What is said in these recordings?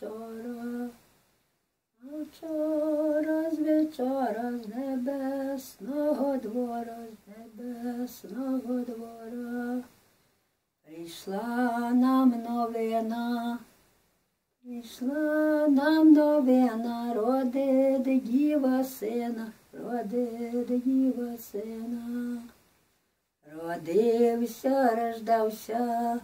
вечора. А вчора з вечора з небесного двора, з небесного двора. Прийшла нам новина, прийшла нам новина, родить діва сина, родить діва сина. Родився, рождався,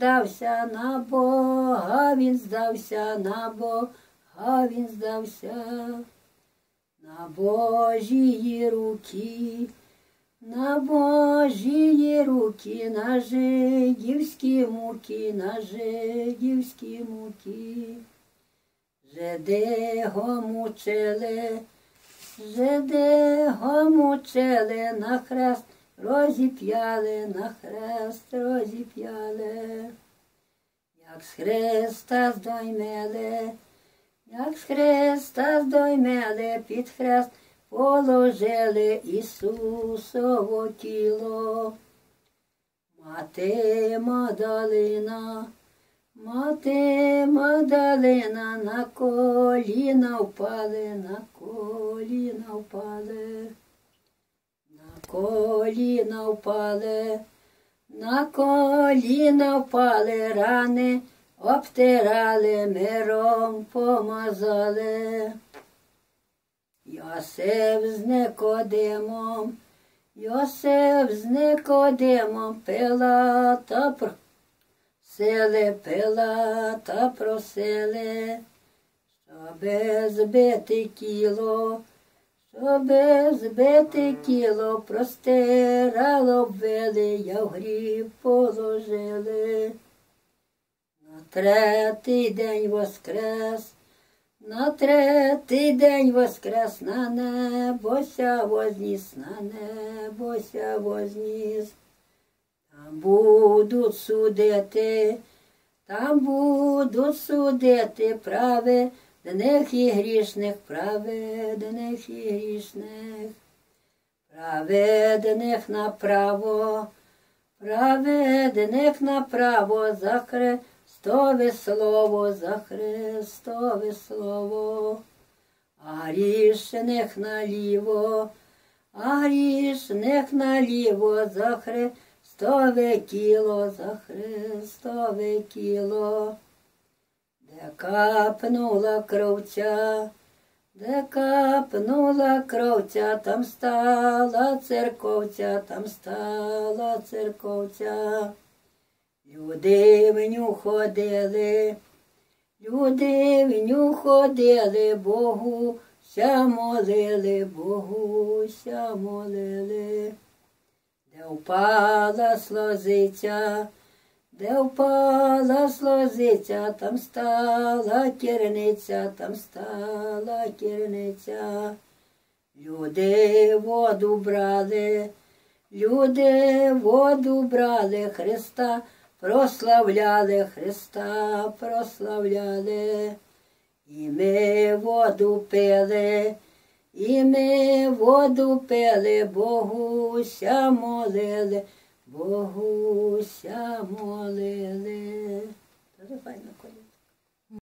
рождався, на Бога він здався, на Бога він здався, на Божії руки, на Божії руки, на жидівські муки, на жидівські муки. Жидего мучили, Жидего мучили, на хрест розіп'яли, на хрест розіп'яли. Як з хреста здоймели, як з хреста здоймели, під хрест положили Ісусово тіло. Мати Мадалина, Мати Мадалина на коліна впали, на коліна впали, на коліна впали, на коліна впали, рани обтирали, миром помазали. Йосиф з Никодимом, Йосиф з Никодимом пила та про Сили пила та просили, щоби збити кіло, щоби збити кіло, простирало ввели, я в гріб положили. На третій день воскрес, на третій день воскрес, на небося возніс, на небося возніс. Там будуть судити, там будуть судити праведних і грішних, праведних і грішних, праведних направо, праведних направо, за Христове слово, за Христове слово, а грішних наліво, а грішних наліво, за Христове кіло за Христове кіло, де капнула кровця, де капнула кровця, там стала церковця, там стала церковця. Люди в ню ходили, люди в ню ходили, Богу ся молили, Богу ся молили. Де впала слозиця, де впала слозиця, там стала керниця, там стала керниця. Люди воду брали, люди воду брали, Христа прославляли, Христа прославляли, і ми воду пили. І ми воду пили, Богуся молили, Богуся молили. Дуже файно.